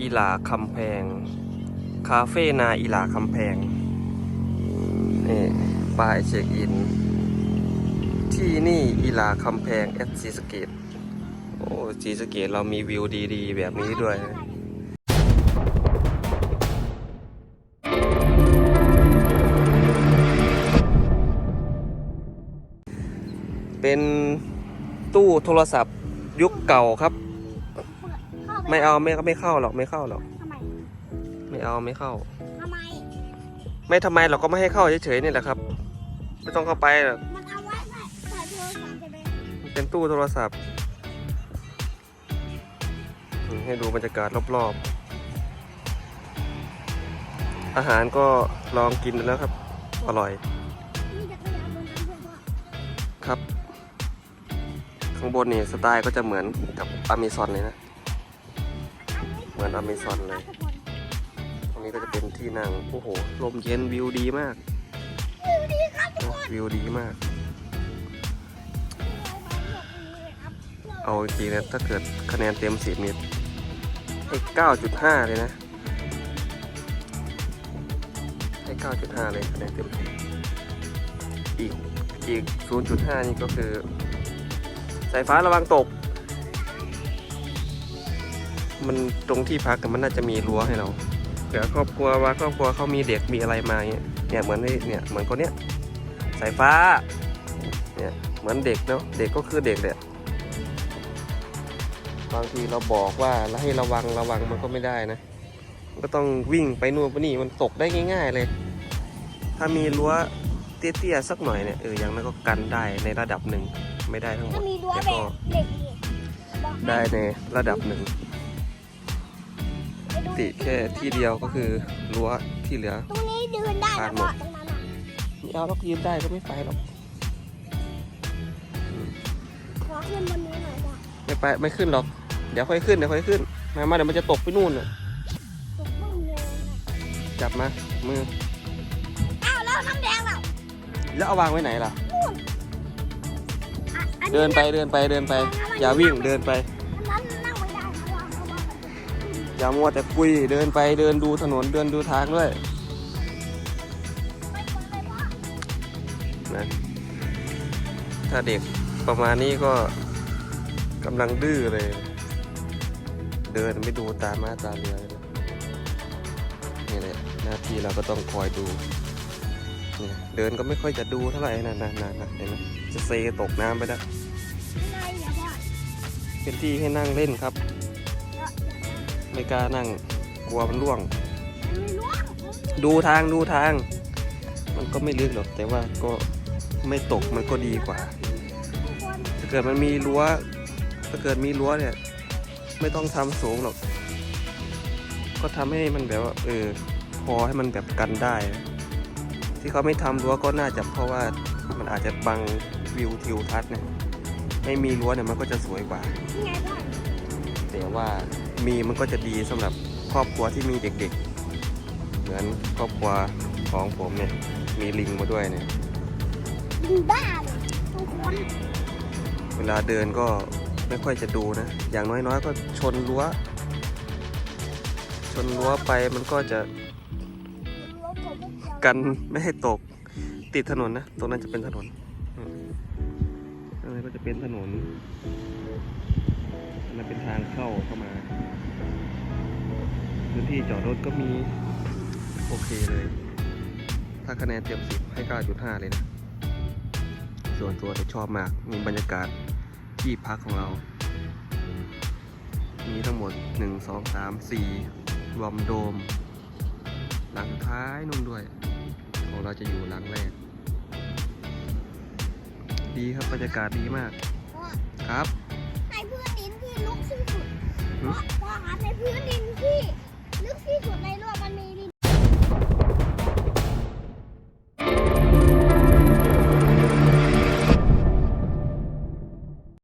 อีหลาคำแพง คาเฟ่นาอีหลาคำแพง นี่ป้ายเช็คอิน ที่นี่อีหลาคำแพงเอสซีสเกตโอ้ซีสเกตเรามีวิวดีๆ แบบนี้ด้วยเป็นตู้โทรศัพท์ยุคเก่าครับ ไม่เอาไม่ไม่เข้าหรอกไม่เข้าหรอก ทำไมไม่เอาไม่เข้า ทำไม ไม่ทำไมเราก็ไม่ให้เข้าเฉยๆนี่แหละครับ ไม่ต้องเข้าไปหรอกมันเอาไว้ใส่ใส่โทรศัพท์จะได้มันเป็นตู้โทรศัพท์อืมให้ดูบรรยากาศรอบๆ อาหารก็ลองกินแล้วครับ อร่อยมีจักรยานบนนั้นด้วยพ่อครับ ข้างบนนี่สไตล์ก็จะเหมือนกับอเมซอนเลยนะ เหมือนอเมซอนเลย ตรงนี้ก็จะเป็นที่นั่ง โอ้โห ลมเย็นวิวดีมาก วิวดีครับทุกคนวิวดีมากครับเอาจริงๆนะถ้าเกิดคะแนนเต็มสิบนี่ให้เก้าจุดห้าเลยนะให้เก้าจุดห้าเลยคะแนนเต็มสิบอีกอีกศูนย์จุดห้านี่ก็คือ สายฟ้าระวังตก มันตรงที่พักกันมันน่าจะมีรั้วให้เราเผื่อครอบครัวว่าครอบครัวเขามีเด็กมีอะไรมาเงี้ยเนี่ยเหมือนนี่เนี่ยเหมือนคนเนี้ยสายฟ้าเนี่ยเหมือนเด็กเนาะเด็กก็คือเด็กแหละบางทีเราบอกว่าแล้วให้ระวังระวังมันก็ไม่ได้นะมันก็ต้องวิ่งไปนู่นไปนี่มันตกได้ง่าย ๆเลย ถ้ามีรั้วเตี้ยๆสักหน่อยเนี่ยเอออย่างนั้นก็กันได้ในระดับหนึ่งไม่ได้ทั้งหมจะดมีรั้วแต่แบก็บเหล็กอีกบอกให้ได้ในระดับหนึ่งไปดู ติแค่ที่เดียวก็คือรั้วที่เหลือ ตรงนี้ยืนได้ผ่านะนหมพ่อดตรงนั้นอะไม่เอาหรอกยืนได้ก็ไม่ไปหรอกขอขึ้นบนนี้หน่อยจ้ะไม่ไปไม่ขึ้นหรอก เดี๋ยวค่อยขึ้นเดี๋ยวค่อยขึ้นมามาเดี๋ยวมันจะตกไปนู่นน่ะตกบ้างเลยนะจับมามืออ้าวแล้วน้ำแดงเราแล้วเอาวางไว้ไหนล่ะ อะอันนี้เดินไปเดินไปเดินไป อย่าวิ่งเดินไป อย่ามัวแต่คุยเดินไปเดินดูถนนเดินดูทางด้วยไม่ควรเลยพ่อนะถ้าเด็กประมาณนี้ก็กำลังดื้อเลย เดินไม่ดูตามาตาเรือเลยนะนี่แหละหน้าที่เราก็ต้องคอยดูเนี่ยเดินก็ไม่ค่อยจะดูเท่าไหร่นะนะนะนะเห็นไหมจะเซตกน้ำไปแล้วอะไรเนี่ยพ่อเป็นที่ให้นั่งเล่นครับเดี๋ยวเดี๋ยว ไม่กล้านั่งกลัวมันร่วงมันไม่ร่วง ดูทางดูทาง มันก็ไม่ลึกหรอกแต่ว่าก็ไม่ตกมันก็ดีกว่าทุกคนถ้าเกิดมันมีรั้ว ถ้าเกิดมีรั้วเนี่ย ไม่ต้องทำสูงหรอก ก็ทำให้มันแบบว่าเออพอให้มันแบบกันได้ ที่เขาไม่ทำรั้วก็น่าจะเพราะว่ามันอาจจะบังวิวทิวทัศน์เนี่ยไม่มีรั้วเนี่ยมันก็จะสวยกว่านี่ไงพ่อ แต่ว่ามีมันก็จะดีสำหรับครอบครัวที่มีเด็กๆ เหมือนครอบครัวของผมเนี่ยมีลิงมาด้วยเนี่ยยิงบ้าเลยทุกคนเวลาเดินก็ไม่ค่อยจะดูนะ อย่างน้อยๆ ก็ชนรั้ว ชนรั้วไปมันก็จะรถผมไม่เกี่ยวกันไม่ให้ตกติดถนนนะ ตรงนั้นจะเป็นถนนอืมตรงนั้นก็จะเป็นถนนอันนั้น เป็นทาเข้าเข้ามาพื้นที่จอดรถก็มี โอเคเลย ถ้าคะแนนเต็มสิบให้ 9.5 เลยนะ ส่วนตัวจะชอบมาก มีบรรยากาศที่พักของเรา มีทั้งหมด 1 2 3 4 รวมโดม หลังสุดท้ายนู่นด้วย ของเราจะอยู่หลังแรก ดีครับบรรยากาศดีมาก ครับใครเพื่อนนินที่ลุกขึ้น พราะรับในพื้นดินที่ลึกที่สุดในโลกมันมีดิ